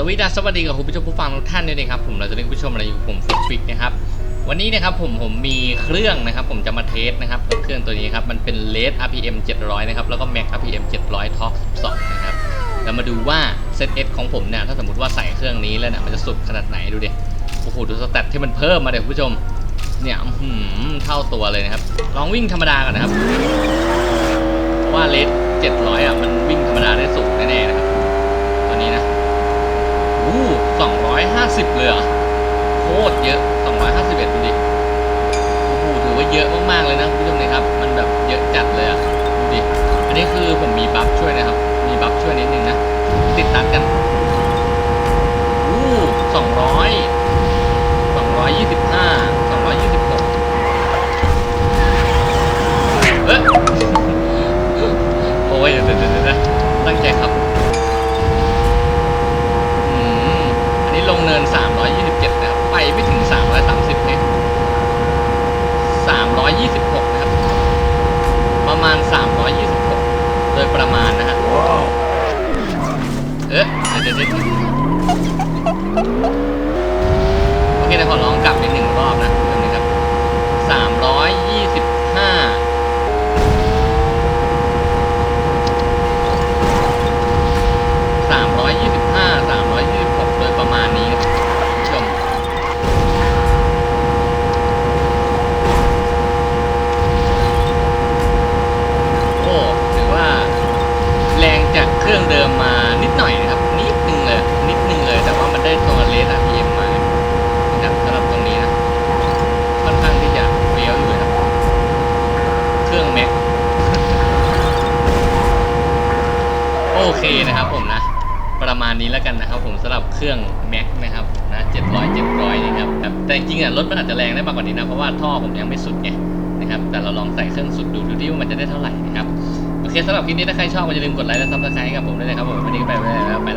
วัสดีสวัสดีกับคุณผู้ชมผู้ฟังทุกท่านด้วยนะครับผมเราจะเรียนผู้ชมอะไรอยู่ผมฟุกฟิกนะครับวันนี้นะครับผมผมมีเครื่องนะครับ ผมจะมาเทสนะครับเครื่องตัวนี้ครับมันเป็น LED RPM 700 นะครับแล้วก็ Max RPM 700 Torque 12 นะครับเรามาดูว่าเซต S ของผมเนี่ยถ้าสมมติว่าใส่เครื่องนี้แล้วเนี่ยมันจะสุดขนาดไหนดูดิโอ้โหดูสแตทที่มันเพิ่มมาเดี๋ยวคุณผู้ชมเนี่ยอื้อหือเท่าตัวเลยนะครับลองวิ่งธรรมดาก่อนนะครับว่า LED 700อะมันวิ่งธรรมดาได้สูงแน่ๆนะครับตัวนี้นะ อู้สองร้อยห้าสิบเลยเหรอโค ตรเยอะสองร้อยห้าสิบเอ็ดดูดิ โอ้โห ถือว่าเยอะมากๆเลยนะคุณผู้ชมนะครับ มันแบบเยอะจัดเลยอะดูดิ อันนี้คือผมมีบัฟช่วยนะครับ มีบัฟช่วยนิดนึงนะ ติดตัดกันอู้สองร้อยสองร้อยยี่สิบห้าสองร้อยยี่สิบหกเอ๊ะโอ้ยเดี๋ยวเดี๋ยวเดี๋ยวนะตั้งใจครับอืมอันนี้ลงเนิน3 นะครับ ไปไม่ถึง 330เนี่ย326 นะครับ ประมาณ 326 โดย ประมาณนะฮะเอ๊ะเดี๋ยวเดี๋ยวเดี๋ยวโอเคเดี๋ยวขอลองกลับอีกหนึ่งรอบนะเดี๋ยวนี้ครับ 325 สามร้อยยี่สิบห้าสามร้อยยี่สิบหกโดยประมาณนี้ครับคุณผู้ชม โอ้ถือว่า แรงจากเครื่องเดิมมานิดหน่อยนะครับ นิดนึงเลย นิดนึงเลย แต่ว่ามันได้ตัวเลส RPM มานะครับสำหรับตรงนี้นะ ค่อนข้างที่จะเฟี้ยวอยู่นะครับ เครื่องแม็ก โอเคนะครับผมนะ ประมาณนี้แล้วกันนะครับผมสำหรับเครื่อง Mac นะครับนะ700 700นะครับแต่จริงๆอะรถมันอาจจะแรงได้มากกว่านี้นะ เพราะว่าท่อผมยังไม่สุดไงนะครับแต่เราลองใส่เครื่องสุดดูดูดิว่ามันจะได้เท่าไหร่นะครับ โอเคสำหรับคลิปนี้ถ้าใครชอบก็อย่าลืมกดไลค์และซับสไครต์ให้กับผมด้วยนะครับผมวันนี้ก็ไปแล้วไป